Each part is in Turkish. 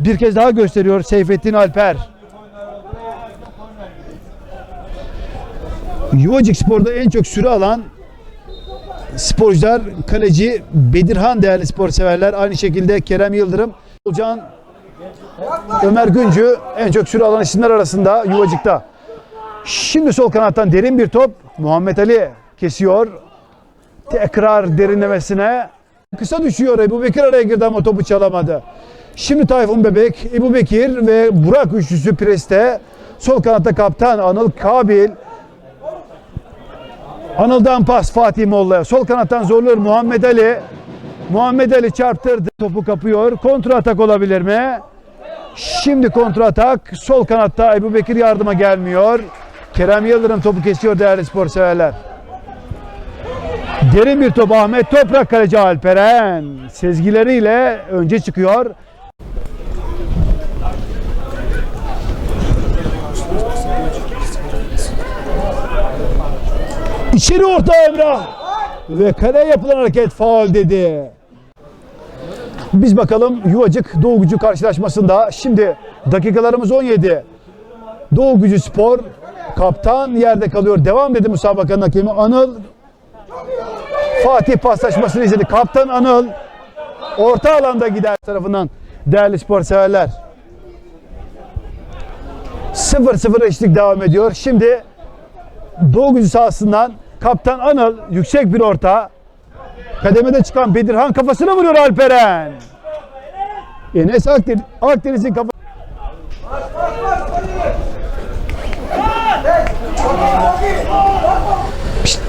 bir kez daha gösteriyor Seyfettin Alper. Yuvacık Spor'da en çok süre alan sporcular kaleci Bedirhan değerli spor severler. Aynı şekilde Kerem Yıldırım, Olcan, Ömer Güncü en çok süre alan isimler arasında Yuvacık'ta. Şimdi sol kanattan derin bir top. Muhammed Ali kesiyor. Tekrar derinlemesine. Kısa düşüyor. Ebu Bekir araya girdi ama topu çalamadı. Şimdi Tayfun Bebek, Ebu Bekir ve Burak üçlüsü preste. Sol kanatta kaptan Anıl Kabil. Anıl'dan pas Fatih Molla'ya. Sol kanattan zorluyor Muhammed Ali. Muhammed Ali çarptırdı. Topu kapıyor. Kontra atak olabilir mi? Şimdi kontra atak. Sol kanatta Ebu Bekir yardıma gelmiyor. Kerem Yıldırım topu kesiyor değerli spor severler. Derin bir top Ahmet Toprak kaleci Alperen. Sezgileriyle önce çıkıyor. İçeri orta Emrah. Ve kaleye yapılan hareket faul dedi. Biz bakalım Yuvacık Doğu Gücü karşılaşmasında. Şimdi dakikalarımız 17. Doğu Gücü Spor kaptan yerde kalıyor. Devam dedi müsabakanın hakemi Anıl. Fatih paslaşmasını izledi. Kaptan Anıl orta alanda gider tarafından değerli spor severler. 0-0 eşlik devam ediyor. Şimdi Doğu Gücü sahasından kaptan Anıl yüksek bir orta. Kademede çıkan Bedirhan kafasına vuruyor Alperen. Enes Akdeniz, Akdeniz'in kafa... Pişt.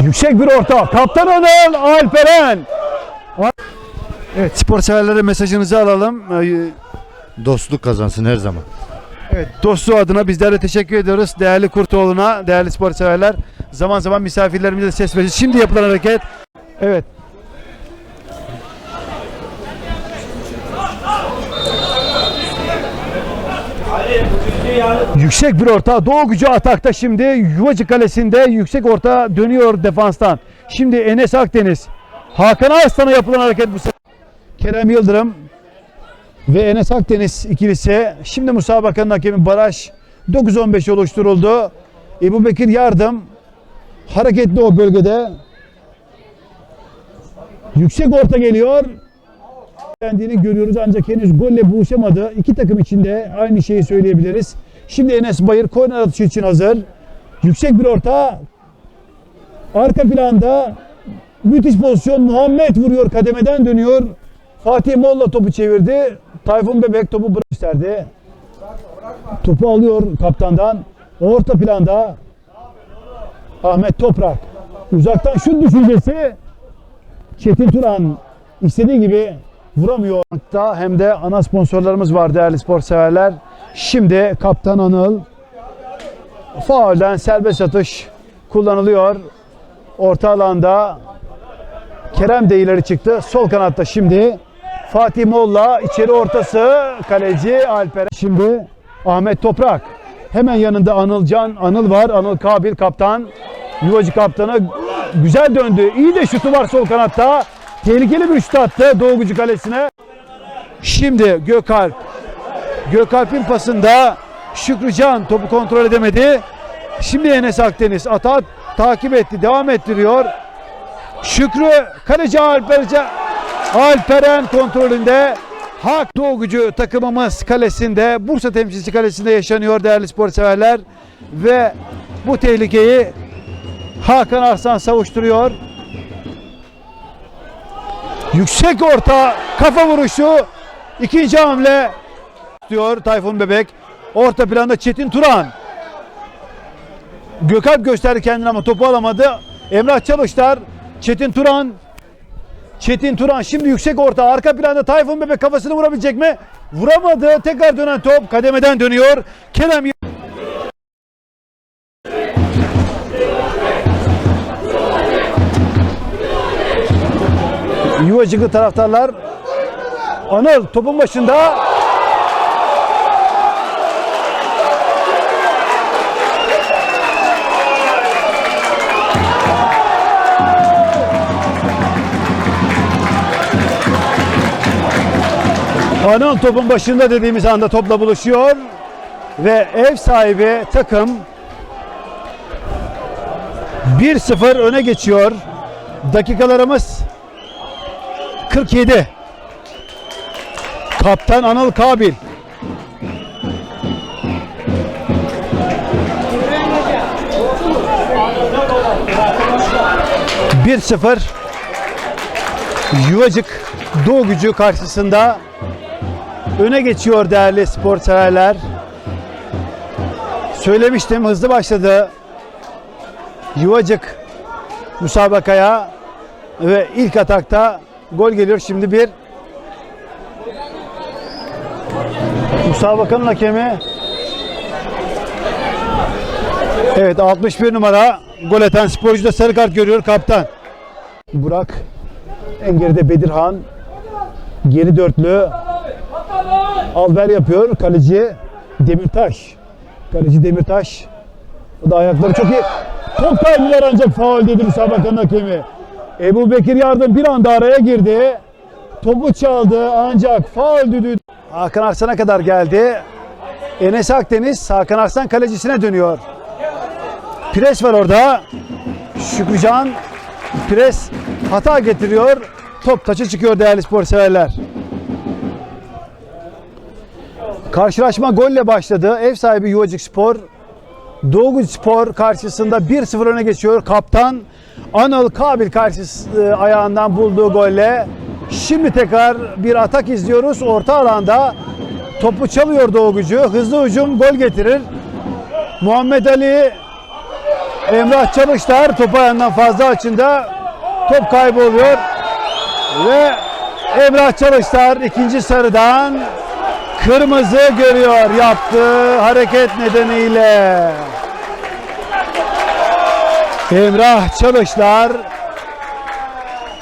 Yüksek bir orta. Kaptan Anıl Alperen. Evet spor severlere mesajınızı alalım. Ee, Dostluk kazansın her zaman. Evet, dostluğu adına bizler de teşekkür ediyoruz. Değerli Kurtoğlu'na, değerli spor severler. Zaman zaman misafirlerimize de ses vereceğiz. Şimdi yapılan hareket. Evet. Yüksek bir orta. Doğu gücü atakta şimdi. Yuvacık kalesinde yüksek orta dönüyor defanstan. Şimdi Enes Akdeniz. Hakan Arslan'a yapılan hareket bu sefer. Kerem Yıldırım ve Enes Akdeniz ikilisi. Şimdi musabakanın hakemi Baraj 9-15 oluşturuldu. Ebu Bekir yardım. Hareketli o bölgede. Yüksek orta geliyor. Kendini görüyoruz ancak henüz golle buluşamadı. İki takım içinde aynı şeyi söyleyebiliriz. Şimdi Enes Bayır korner atışı için hazır. Yüksek bir orta. Arka planda müthiş pozisyon. Muhammed vuruyor kademeden dönüyor. Fatih Molla topu çevirdi. Tayfun Bebek topu gösterdi. Topu alıyor kaptandan. Orta planda Ahmet Toprak. Uzaktan şut düşüncesi. Çetin Turan istediği gibi vuramıyor. Hem de ana sponsorlarımız var değerli spor severler. Şimdi Kaptan Anıl faulden serbest atış kullanılıyor. Orta alanda Kerem de ileri çıktı. Sol kanatta şimdi Fatih Molla içeri ortası kaleci Alper. Şimdi Ahmet Toprak. Hemen yanında Anıl Can, Anıl var. Anıl Kabil kaptan. Yuvacı kaptanı güzel döndü. İyi de şutu var sol kanatta. Tehlikeli bir şut attı Doğu Gücü kalesine. Şimdi Gökalp. Gökalp'in pasında Şükrücan topu kontrol edemedi. Şimdi Enes Akdeniz ata takip etti, devam ettiriyor. Şükrü kaleci Alperce Alperen kontrolünde Hak Doğu Gücü takımımız kalesinde Bursa temsilcisi kalesinde yaşanıyor değerli spor severler ve bu tehlikeyi Hakan Arslan savuşturuyor. Yüksek orta kafa vuruşu ikinci hamle diyor Tayfun Bebek. Orta planda Çetin Turan. Gökalp gösterdi kendini ama topu alamadı. Emrah Çalışlar, Çetin Turan. Çetin Turan şimdi yüksek orta. Arka planda Tayfun Bebek kafasını vurabilecek mi? Vuramadı. Tekrar dönen top kademeden dönüyor. Kerem Yuvacıklı taraftarlar Anıl topun başında Anıl topun başında dediğimiz anda topla buluşuyor ve ev sahibi takım 1-0 öne geçiyor. Dakikalarımız 47. Kaptan Anıl Kabil. Bir sıfır Yuvacık Doğu Gücü karşısında öne geçiyor değerli spor severler. Söylemiştim hızlı başladı. Yuvacık müsabakaya ve ilk atakta gol geliyor. Şimdi bir müsabakanın hakemi Evet 61 numara gol atan sporcu da sarı kart görüyor kaptan. Burak en geride Bedirhan geri dörtlü Alver yapıyor kaleci Demirtaş. Kaleci Demirtaş. O da ayakları çok iyi. Top kaybılar ancak faul dedi müsabakanın hakemi. Ebu Bekir Yardım bir anda araya girdi. Topu çaldı ancak faul düdüğü. Hakan Arslan'a kadar geldi. Enes Akdeniz Hakan Arslan kalecisine dönüyor. Pres var orada. Şükrücan pres hata getiriyor. Top taça çıkıyor değerli spor severler. Karşılaşma golle başladı. Ev sahibi Yuvacık Spor Doğu Spor karşısında 1-0 öne geçiyor. Kaptan Anıl Kabil karşısı e, ayağından bulduğu golle. Şimdi tekrar bir atak izliyoruz. Orta alanda topu çalıyor Doğu Gücü. Hızlı hücum gol getirir. Muhammed Ali Emrah Çalışlar topu ayağından fazla açında top kayboluyor ve Emrah Çalışlar ikinci sarıdan kırmızı görüyor yaptığı hareket nedeniyle. Emrah Çalışlar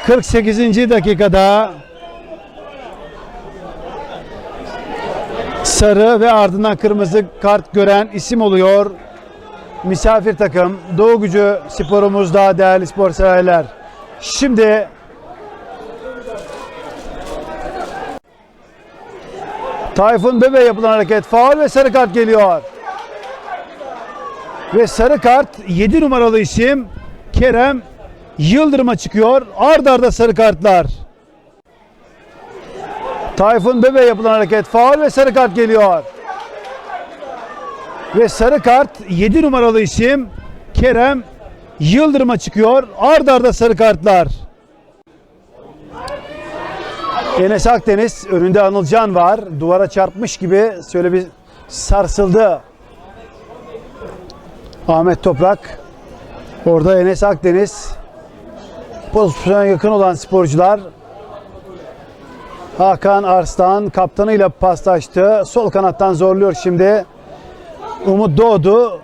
48. dakikada sarı ve ardından kırmızı kart gören isim oluyor. Misafir takım Doğu Gücü sporumuzda değerli spor severler. Şimdi Tayfun Bebe yapılan hareket faul ve sarı kart geliyor. Ve sarı kart 7 numaralı isim Kerem Yıldırım'a çıkıyor. Ard arda sarı kartlar. Tayfun Bebe yapılan hareket faul ve sarı kart geliyor. Ve sarı kart 7 numaralı isim Kerem Yıldırım'a çıkıyor. Ard arda sarı kartlar. Enes Akdeniz önünde Anılcan var. Duvara çarpmış gibi şöyle bir sarsıldı. Ahmet Toprak. Orada Enes Akdeniz. Pozisyona yakın olan sporcular. Hakan Arslan kaptanıyla paslaştı. Sol kanattan zorluyor şimdi. Umut doğdu.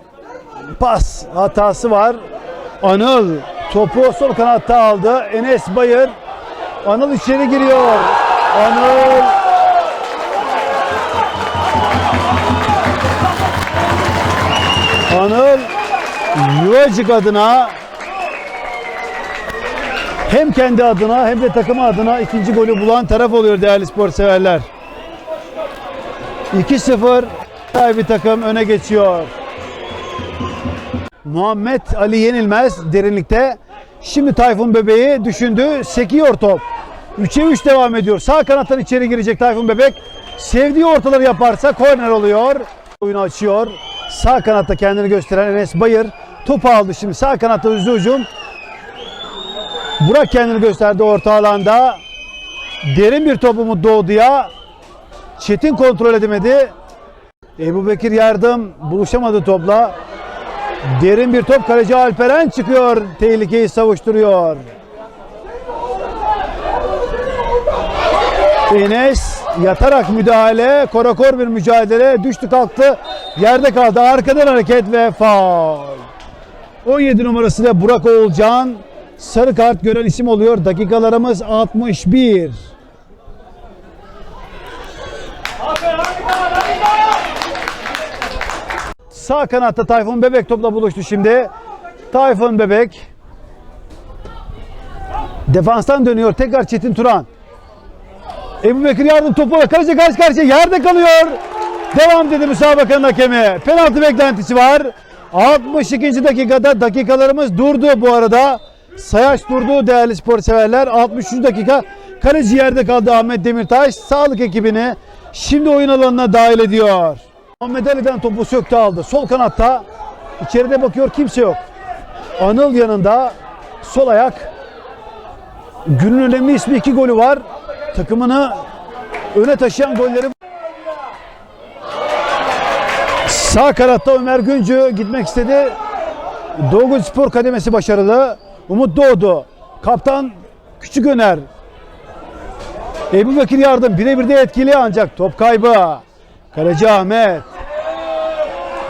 Pas hatası var. Anıl topu sol kanatta aldı. Enes Bayır. Anıl içeri giriyor. Anıl Anıl Yuvacık adına hem kendi adına hem de takımı adına ikinci golü bulan taraf oluyor değerli spor severler. 2-0 sahibi takım öne geçiyor. Muhammed Ali Yenilmez derinlikte. Şimdi Tayfun Bebeği düşündü. Sekiyor top. 3'e 3 devam ediyor. Sağ kanattan içeri girecek Tayfun Bebek. Sevdiği ortaları yaparsa korner oluyor. Oyunu açıyor. Sağ kanatta kendini gösteren Enes Bayır. Topu aldı şimdi. Sağ kanatta hızlı hücum. Burak kendini gösterdi orta alanda. Derin bir top Umut Doğdu'ya. Çetin kontrol edemedi. Ebu Bekir yardım buluşamadı topla. Derin bir top kaleci Alperen çıkıyor. Tehlikeyi savuşturuyor. Enes yatarak müdahale. Korakor bir mücadele. Düştü kalktı. Yerde kaldı. Arkadan hareket ve faul. 17 numarası da Burak Oğulcan. Sarı kart gören isim oluyor. Dakikalarımız 61. Sağ kanatta Tayfun Bebek topla buluştu şimdi. Tayfun Bebek defanstan dönüyor. Tekrar Çetin Turan. Ebu Bekir yardım topu kaleci karşı karşıya yerde kalıyor. Devam dedi müsabakanın hakemi. Penaltı beklentisi var. 62. dakikada dakikalarımız durdu bu arada. Sayaç durdu değerli spor severler. 63. dakika kaleci yerde kaldı Ahmet Demirtaş. Sağlık ekibini şimdi oyun alanına dahil ediyor. Muhammed Ali'den topu söktü aldı. Sol kanatta içeride bakıyor kimse yok. Anıl yanında sol ayak. Günün önemli ismi iki golü var. Takımını öne taşıyan golleri Sağ kanatta Ömer Güncü gitmek istedi. Doğu Spor Kademesi başarılı. Umut Doğdu. Kaptan Küçük Öner. Ebu Bekir yardım birebir de etkili ancak top kaybı. Kaleci Ahmet.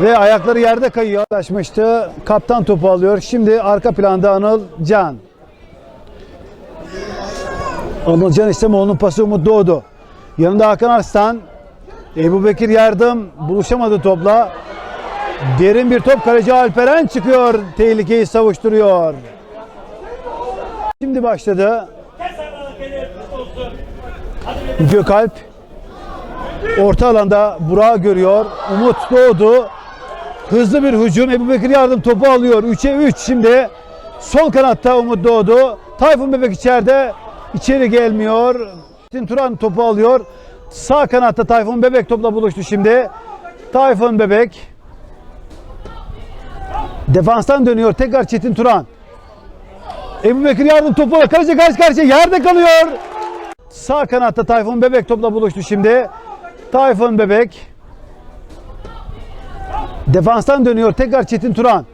Ve ayakları yerde kayıyor. Açmıştı. Kaptan topu alıyor. Şimdi arka planda Anıl Can. Anıl Can İslamoğlu'nun pası Umut Doğdu. Yanında Hakan Arslan. Ebu Bekir yardım buluşamadı topla. Derin bir top kaleci Alperen çıkıyor. Tehlikeyi savuşturuyor. Şimdi başladı. Gökalp orta alanda Burak'ı görüyor. Umut doğdu. Hızlı bir hücum. Ebu Bekir yardım topu alıyor. 3'e 3 şimdi. Sol kanatta Umut doğdu. Tayfun Bebek içeride. İçeri gelmiyor. Turan topu alıyor. Sağ kanatta Tayfun Bebek topla buluştu şimdi. Tayfun Bebek. Defanstan dönüyor. Tekrar Çetin Turan. Ebu Bekir yardım topu. Kaleci karşı karşıya yerde kalıyor. Sağ kanatta Tayfun Bebek topla buluştu şimdi. Tayfun Bebek. Defanstan dönüyor. Tekrar Çetin Turan.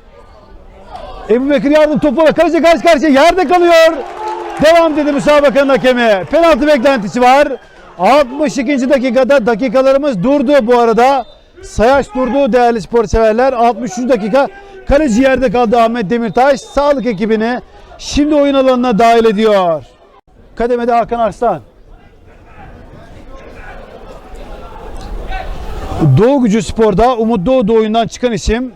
Ebu Bekir yardım topu. Kaleci karşı karşıya yerde kalıyor. Devam dedi müsabakanın hakemi. Penaltı beklentisi var. 62. dakikada dakikalarımız durdu bu arada. Sayaç durdu değerli spor severler. 63. dakika kaleci yerde kaldı Ahmet Demirtaş. Sağlık ekibini şimdi oyun alanına dahil ediyor. Kademede Hakan Arslan. Doğu Gücü Spor'da Umut Doğu oyundan çıkan isim.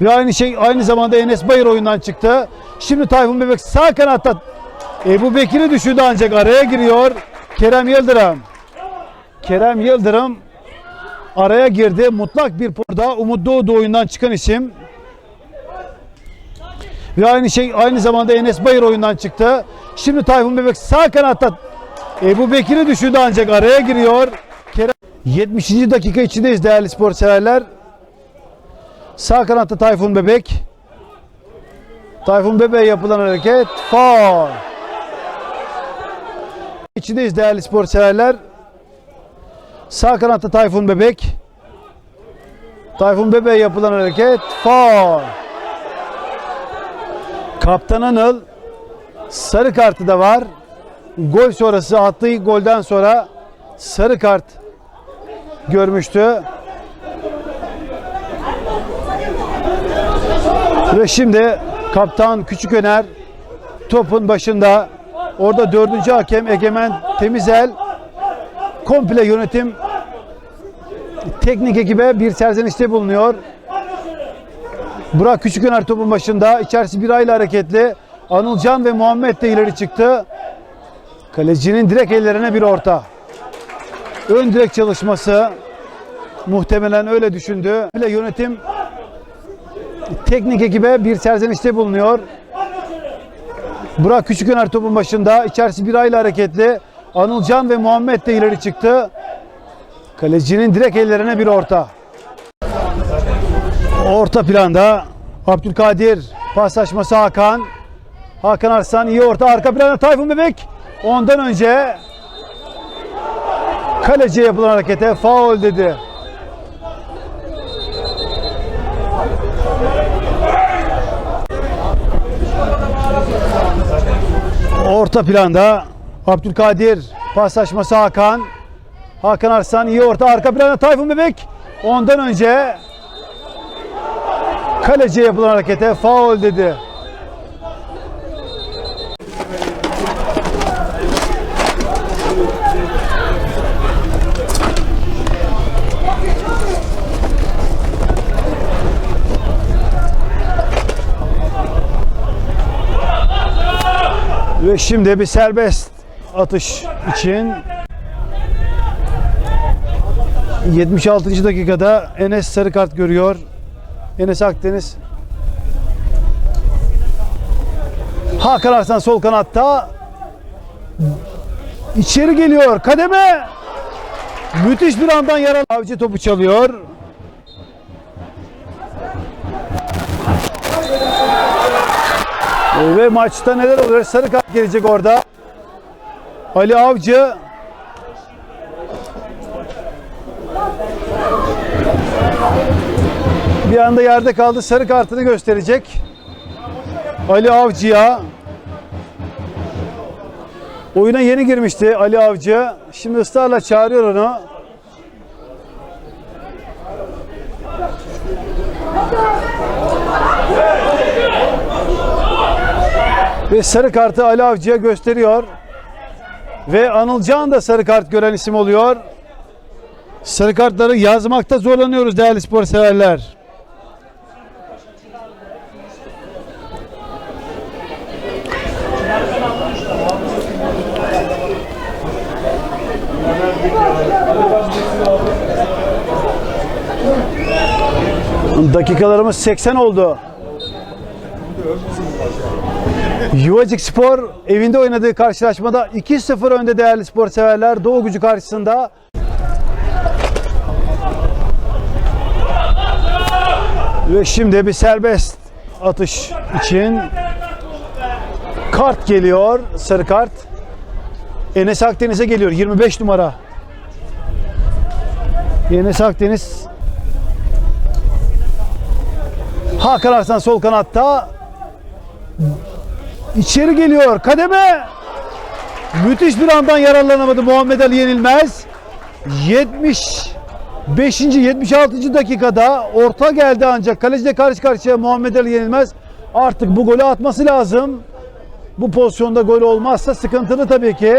Ve aynı şey aynı zamanda Enes Bayır oyundan çıktı. Şimdi Tayfun Bebek sağ kanatta Ebu Bekir'i düşürdü ancak araya giriyor. Kerem Yıldırım. Kerem Yıldırım araya girdi. Mutlak bir porda Umut Doğu oyundan çıkan isim. Ve aynı şey aynı zamanda Enes Bayır oyundan çıktı. Şimdi Tayfun Bebek sağ kanatta Ebu Bekir'i düşürdü ancak araya giriyor. Kerem 70. dakika içindeyiz değerli spor severler. Sağ kanatta Tayfun Bebek. Tayfun Bebek'e yapılan hareket faul. İçindeyiz değerli spor severler. Sağ kanatta Tayfun Bebek. Tayfun Bebek'e yapılan hareket faul. Kaptan Anıl sarı kartı da var. Gol sonrası attığı golden sonra sarı kart görmüştü. Ve şimdi kaptan Küçük Öner topun başında. Orada dördüncü hakem Egemen Temizel komple yönetim teknik ekibe bir serzenişte bulunuyor. Burak Küçüköner topun başında. İçerisi bir ayla hareketli. Anılcan ve Muhammed de ileri çıktı. Kalecinin direkt ellerine bir orta. Ön direk çalışması muhtemelen öyle düşündü. Bile yönetim teknik ekibe bir serzenişte bulunuyor. Burak Küçüköner topun başında. İçerisi bir ayla hareketli. Anılcan ve Muhammed de ileri çıktı. Kalecinin direkt ellerine bir orta. Orta planda Abdülkadir paslaşması Hakan. Hakan Arslan iyi orta arka planda Tayfun Bebek. Ondan önce kaleciye yapılan harekete faul dedi. Orta planda Abdülkadir paslaşması Hakan. Hakan Arslan iyi orta arka planda Tayfun Bebek. Ondan önce kaleciye yapılan harekete faul dedi. Ve şimdi bir serbest atış için 76. dakikada Enes sarı kart görüyor. Enes Akdeniz. Hakan Arslan sol kanatta. İçeri geliyor. Kademe! Müthiş bir andan yaralı. Avcı topu çalıyor ve maçta neler oluyor? Sarı kart gelecek orada. Ali Avcı. Bir anda yerde kaldı. Sarı kartını gösterecek. Ali Avcı'ya. Oyuna yeni girmişti Ali Avcı. Şimdi ısrarla çağırıyor onu ve sarı kartı Ali Avcı'ya gösteriyor. Ve Anılcan da sarı kart gören isim oluyor. Sarı kartları yazmakta zorlanıyoruz değerli spor severler. Dakikalarımız 80 oldu. Yuvacık Spor evinde oynadığı karşılaşmada 2-0 önde değerli spor severler. Doğu gücü karşısında ve şimdi bir serbest atış için kart geliyor. Sarı kart. Enes Akdeniz'e geliyor. 25 numara. Enes Akdeniz Hakan Arslan sol kanatta içeri geliyor kademe müthiş bir andan yararlanamadı Muhammed Ali Yenilmez 75. 76. dakikada orta geldi ancak kaleciyle karşı karşıya Muhammed Ali Yenilmez artık bu golü atması lazım bu pozisyonda gol olmazsa sıkıntılı tabii ki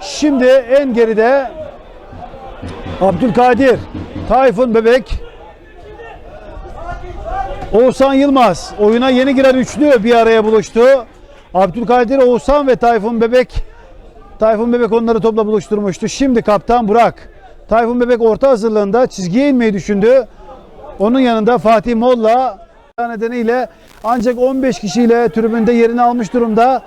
şimdi en geride Abdülkadir Tayfun Bebek Oğuzhan Yılmaz oyuna yeni giren üçlü bir araya buluştu. Abdülkadir Oğuzhan ve Tayfun Bebek Tayfun Bebek onları topla buluşturmuştu. Şimdi kaptan Burak. Tayfun Bebek orta hazırlığında çizgiye inmeyi düşündü. Onun yanında Fatih Molla nedeniyle ancak 15 kişiyle tribünde yerini almış durumda.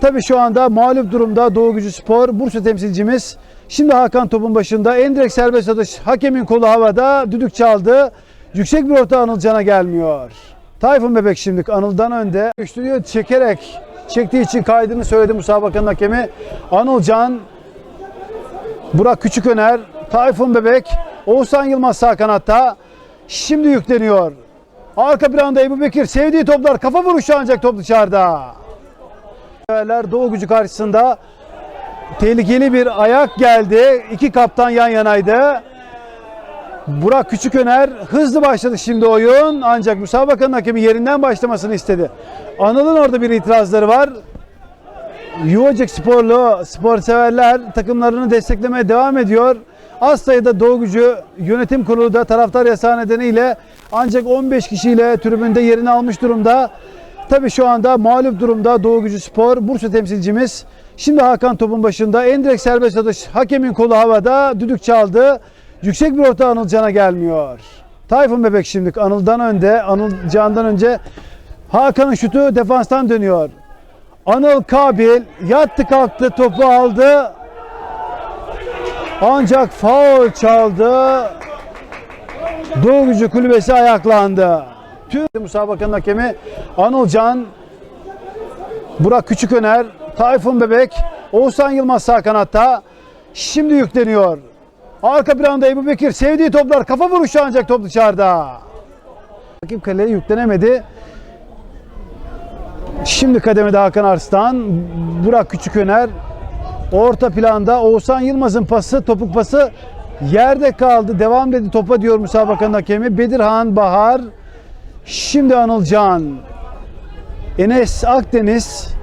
Tabi şu anda mağlup durumda Doğu Gücü Spor Bursa temsilcimiz. Şimdi Hakan topun başında en direkt serbest atış hakemin kolu havada düdük çaldı. Yüksek bir orta Anılcan'a gelmiyor. Tayfun Bebek şimdi Anıl'dan önde. Güçlüyor çekerek çektiği için kaydını söyledi musabakanın hakemi. Anılcan, Burak Küçüköner, Tayfun Bebek, Oğuzhan Yılmaz sağ kanatta. Şimdi yükleniyor. Arka planda Ebu Bekir sevdiği toplar kafa vuruşu ancak top dışarıda. Doğu gücü karşısında tehlikeli bir ayak geldi. İki kaptan yan yanaydı. Burak Küçüköner hızlı başladı şimdi oyun ancak müsabakanın hakemi yerinden başlamasını istedi. Anıl'ın orada bir itirazları var. Yuvacık sporlu spor severler takımlarını desteklemeye devam ediyor. Az sayıda Doğu Gücü yönetim kurulu da taraftar yasağı nedeniyle ancak 15 kişiyle tribünde yerini almış durumda. Tabi şu anda mağlup durumda Doğu Gücü Spor Bursa temsilcimiz. Şimdi Hakan topun başında en direkt serbest atış hakemin kolu havada düdük çaldı. Yüksek bir orta Anılcan'a gelmiyor. Tayfun Bebek şimdi Anıl'dan önde. Anılcan'dan önce Hakan'ın şutu defanstan dönüyor. Anıl Kabil yattı kalktı topu aldı. Ancak faul çaldı. Doğu Gücü kulübesi ayaklandı. Tüm musabakanın hakemi Anılcan, Burak Küçüköner, Tayfun Bebek, Oğuzhan Yılmaz sağ kanatta. Şimdi yükleniyor. Arka planda Ebu Bekir sevdiği toplar kafa vuruşu ancak top dışarıda. Rakip kaleye yüklenemedi. Şimdi kademede Hakan Arslan, Burak Küçüköner. Orta planda Oğuzhan Yılmaz'ın pası, topuk pası yerde kaldı. Devam dedi topa diyor müsabakanın hakemi. Bedirhan Bahar. Şimdi Anılcan. Enes Akdeniz.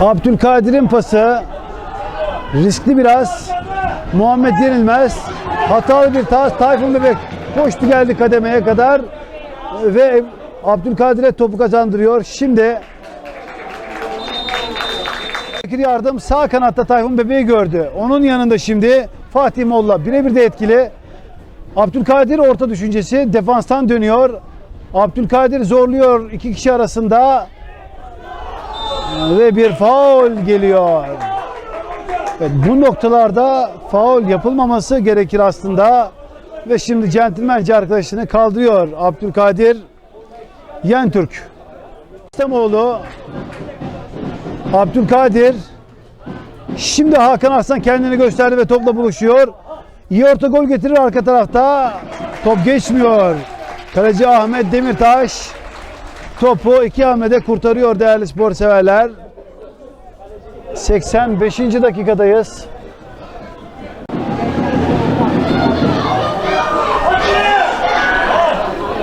Abdülkadir'in pası. Riskli biraz. Muhammed Yenilmez. Hatalı bir tas. Tayfun Bebek koştu geldi kademeye kadar. Ve Abdülkadir'e topu kazandırıyor. Şimdi Bekir Yardım sağ kanatta Tayfun Bebeği gördü. Onun yanında şimdi Fatih Molla birebir de etkili. Abdülkadir orta düşüncesi defanstan dönüyor. Abdülkadir zorluyor iki kişi arasında. Ve bir faul geliyor. Evet, bu noktalarda faul yapılmaması gerekir aslında. Ve şimdi centilmence arkadaşını kaldırıyor Abdülkadir Yentürk. İslamoğlu Abdülkadir Şimdi Hakan Arslan kendini gösterdi ve topla buluşuyor. İyi orta gol getirir arka tarafta. Top geçmiyor. Kaleci Ahmet Demirtaş topu iki Ahmet'e kurtarıyor değerli spor severler. 85. dakikadayız.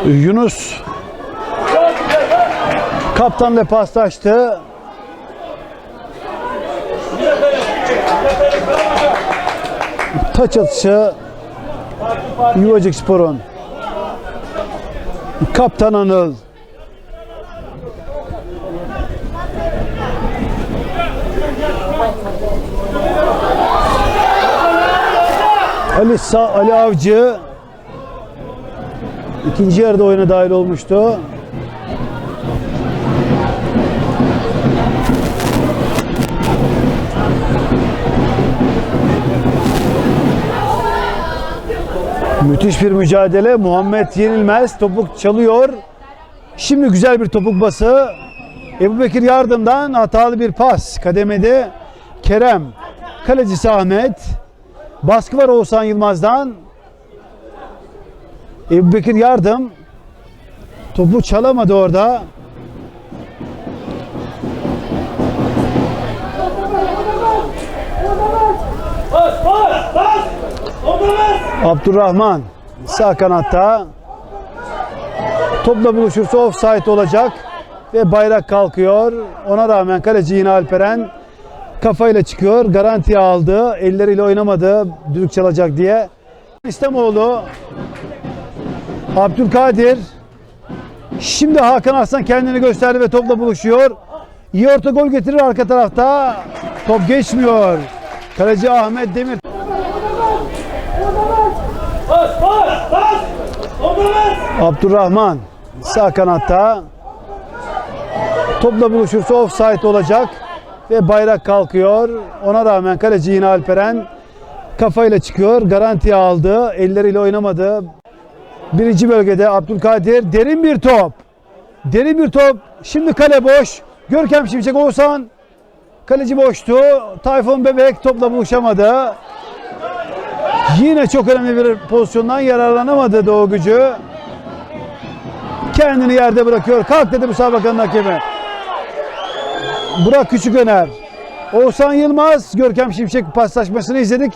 Yunus kaptanla paslaştı. Taç atışı Yuvacık Spor'un Kaptan Anıl Ali Sa Ali Avcı ikinci yarıda oyuna dahil olmuştu. Müthiş bir mücadele. Muhammed Yenilmez topuk çalıyor. Şimdi güzel bir topuk bası. Ebu Bekir yardımdan hatalı bir pas. Kademede Kerem. Kalecisi Ahmet. Baskı var Oğuzhan Yılmaz'dan. Ebu Bekir yardım. Topu çalamadı orada. Abdurrahman sağ kanatta. Topla buluşursa offside olacak ve bayrak kalkıyor. Ona rağmen kaleci yine Alperen kafayla çıkıyor. Garantiye aldı. Elleriyle oynamadı düdük çalacak diye. İslamoğlu Abdülkadir Şimdi Hakan Arslan kendini gösterdi ve topla buluşuyor. İyi orta gol getirir arka tarafta. Top geçmiyor. Kaleci Ahmet Demir. Abdurrahman sağ kanatta topla buluşursa offside olacak ve bayrak kalkıyor. Ona rağmen kaleci yine Alperen kafayla çıkıyor. Garantiye aldı. Elleriyle oynamadı. Birinci bölgede Abdülkadir derin bir top. Derin bir top. Şimdi kale boş. Görkem Şimşek Oğuzhan kaleci boştu. Tayfun Bebek topla buluşamadı. Yine çok önemli bir pozisyondan yararlanamadı Doğu Gücü. Kendini yerde bırakıyor. Kalk dedi müsabakanın hakemi. Burak Küçüköner. Oğuzhan Yılmaz, Görkem Şimşek paslaşmasını izledik.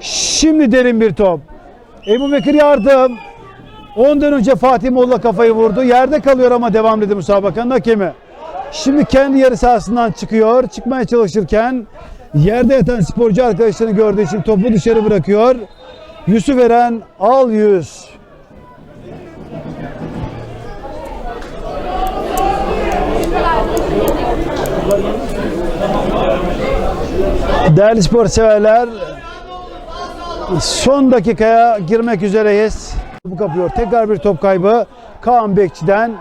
Şimdi derin bir top. Ebu Bekir yardım. Ondan önce Fatih Molla kafayı vurdu. Yerde kalıyor ama devam dedi müsabakanın hakemi. Şimdi kendi yarı sahasından çıkıyor. Çıkmaya çalışırken yerde yatan sporcu arkadaşlarını gördüğü için topu dışarı bırakıyor. Yusuf Eren al yüz. Değerli spor severler son dakikaya girmek üzereyiz. Bu kapıyor. Tekrar bir top kaybı. Kaan Bekçi'den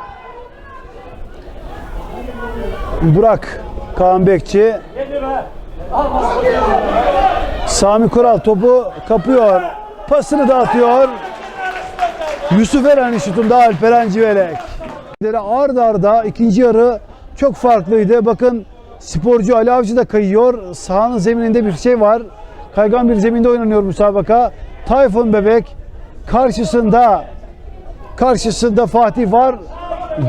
Burak Kaan Bekçi Sami Kural topu kapıyor. Pasını dağıtıyor. Yusuf Eren şutunda Alperen Civelek. Arda arda ikinci yarı çok farklıydı. Bakın sporcu Ali Avcı da kayıyor. Sahanın zemininde bir şey var. Kaygan bir zeminde oynanıyor müsabaka. Tayfun Bebek karşısında karşısında Fatih var.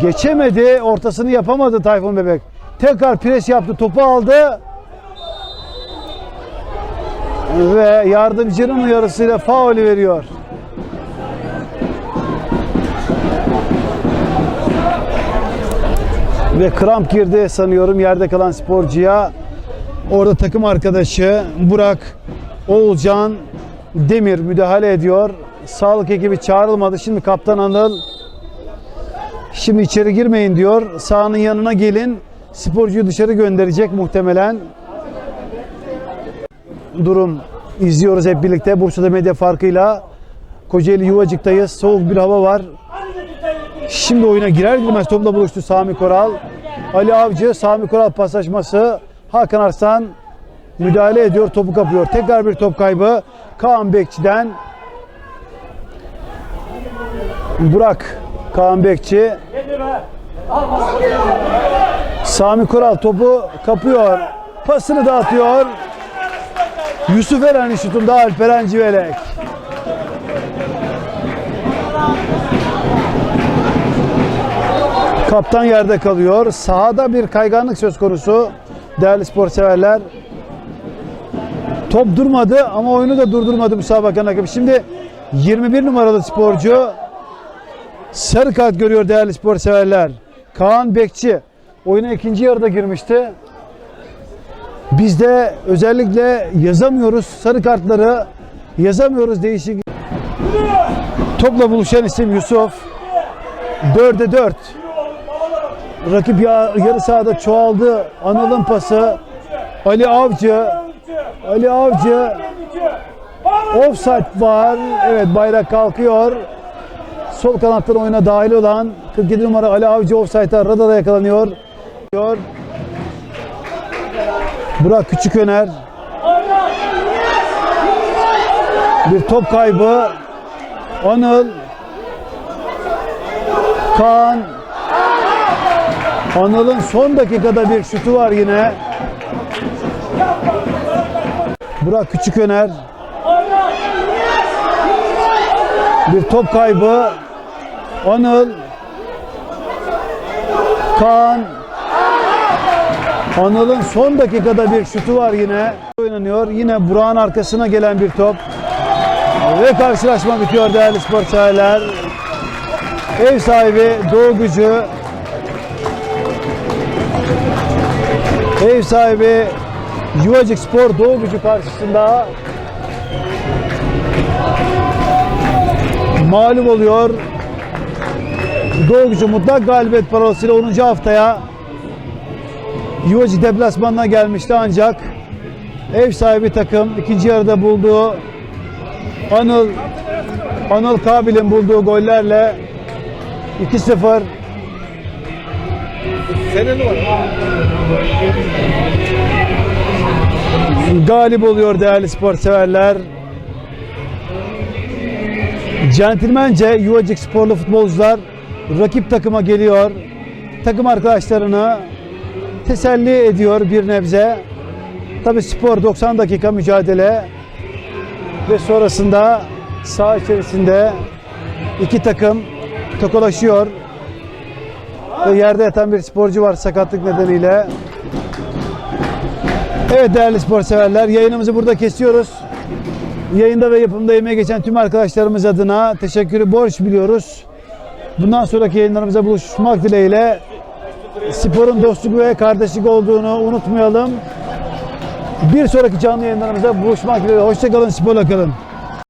Geçemedi. Ortasını yapamadı Tayfun Bebek. Tekrar pres yaptı. Topu aldı. Ve yardımcının uyarısıyla faul veriyor. Ve kramp girdi sanıyorum yerde kalan sporcuya. Orada takım arkadaşı Burak Oğulcan Demir müdahale ediyor. Sağlık ekibi çağrılmadı. Şimdi kaptan Anıl şimdi içeri girmeyin diyor. Sahanın yanına gelin. Sporcuyu dışarı gönderecek muhtemelen. durum izliyoruz hep birlikte. Bursa'da medya farkıyla. Kocaeli Yuvacık'tayız. Soğuk bir hava var. Şimdi oyuna girer girmez topla buluştu Sami Koral. Ali Avcı, Sami Koral paslaşması. Hakan Arslan müdahale ediyor, topu kapıyor. Tekrar bir top kaybı. Kaan Bekçi'den. Burak Kaan Bekçi. Sami Koral topu kapıyor. Pasını dağıtıyor. Yusuf Eren'in şutunda Alperen Civelek. Kaptan yerde kalıyor. Sahada bir kayganlık söz konusu. Değerli spor severler. Top durmadı ama oyunu da durdurmadı müsabakanın hakemi. Şimdi 21 numaralı sporcu sarı kart görüyor değerli spor severler. Kaan Bekçi oyuna ikinci yarıda girmişti. Biz de özellikle yazamıyoruz sarı kartları yazamıyoruz değişik. Topla buluşan isim Yusuf. 4'e 4. Rakip ya- yarı sahada çoğaldı. Anıl'ın pası. Ali Avcı. Ali Avcı. Offside var. Evet bayrak kalkıyor. Sol kanattan oyuna dahil olan 47 numara Ali Avcı offside'a radara yakalanıyor. Burak Küçüköner. Bir top kaybı. Anıl. Kaan. Anıl'ın son dakikada bir şutu var yine. Burak Küçüköner. Bir top kaybı. Anıl. Kaan. Anıl'ın son dakikada bir şutu var yine. Oynanıyor. Yine Burak'ın arkasına gelen bir top. Ve karşılaşma bitiyor değerli spor severler. Ev sahibi Doğu Gücü Ev sahibi Yuvacık Spor Doğu Gücü karşısında mağlup oluyor. Doğu Gücü mutlak galibiyet parolasıyla 10. haftaya Yuvacık deplasmanına gelmişti ancak ev sahibi takım ikinci yarıda bulduğu Anıl Anıl Kabil'in bulduğu gollerle 2-0 galip oluyor değerli spor severler. Centilmence Yuvacık sporlu futbolcular rakip takıma geliyor. Takım arkadaşlarını teselli ediyor bir nebze. Tabi spor 90 dakika mücadele ve sonrasında saha içerisinde iki takım tokalaşıyor. Ve yerde yatan bir sporcu var sakatlık nedeniyle. Evet değerli spor severler yayınımızı burada kesiyoruz. Yayında ve yapımda emeği geçen tüm arkadaşlarımız adına teşekkürü borç biliyoruz. Bundan sonraki yayınlarımıza buluşmak dileğiyle sporun dostluk ve kardeşlik olduğunu unutmayalım. Bir sonraki canlı yayınlarımızda buluşmak dileğiyle. Hoşçakalın, sporla kalın.